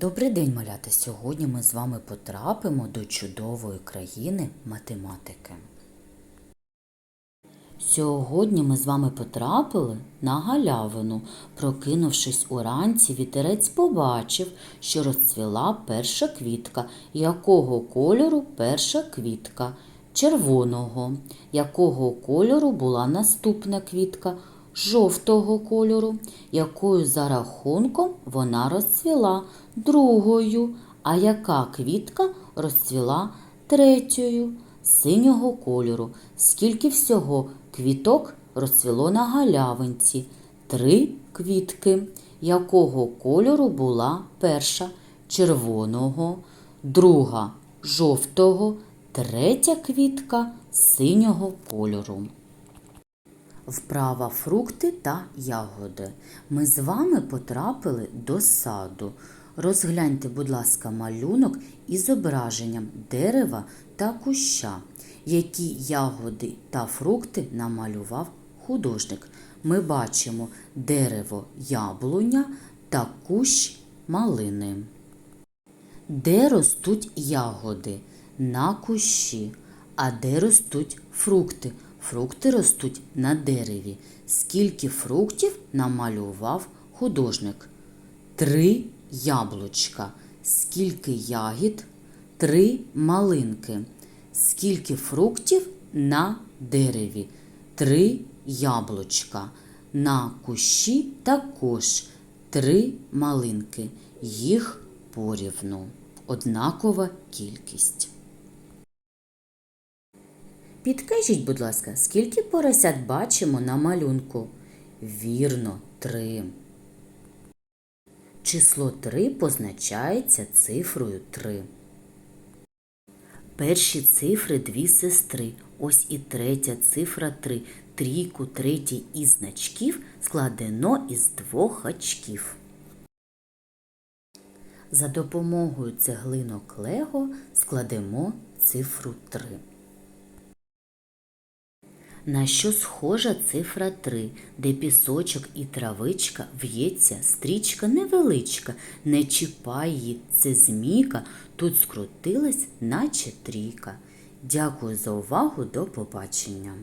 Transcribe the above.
Добрий день, малята! Сьогодні ми з вами потрапимо до чудової країни математики. Сьогодні ми з вами потрапили на галявину. Прокинувшись уранці, вітерець побачив, що розцвіла перша квітка. Якого кольору перша квітка? Червоного. Якого кольору була наступна квітка? Жовтого кольору. Якою за рахунком вона розцвіла? Другою. А яка квітка розцвіла третьою? Синього кольору. Скільки всього квіток розцвіло на галявинці? Три квітки. Якого кольору була перша? Червоного, друга жовтого, третя квітка синього кольору. Вправа фрукти та ягоди. Ми з вами потрапили до саду. Розгляньте, будь ласка, малюнок із зображенням дерева та куща. Які ягоди та фрукти намалював художник. Ми бачимо дерево яблуня та кущ малини. Де ростуть ягоди? На кущі. А де ростуть фрукти? Фрукти ростуть на дереві. Скільки фруктів намалював художник? Три яблучка. Скільки ягід? Три малинки. Скільки фруктів на дереві? Три яблучка. На кущі також три малинки. Їх порівну. Однакова кількість. Підкажіть, будь ласка, скільки поросят бачимо на малюнку? Вірно, три. Число 3 позначається цифрою 3. Перші цифри дві сестри. Ось і третя цифра 3. Трійку третій із значків складено із двох очків. За допомогою цеглинок Лего складемо цифру 3. На що схожа цифра 3, де пісочок і травичка в'ється, стрічка невеличка, не чіпай її, це змійка, тут скрутилась, наче трійка. Дякую за увагу, до побачення.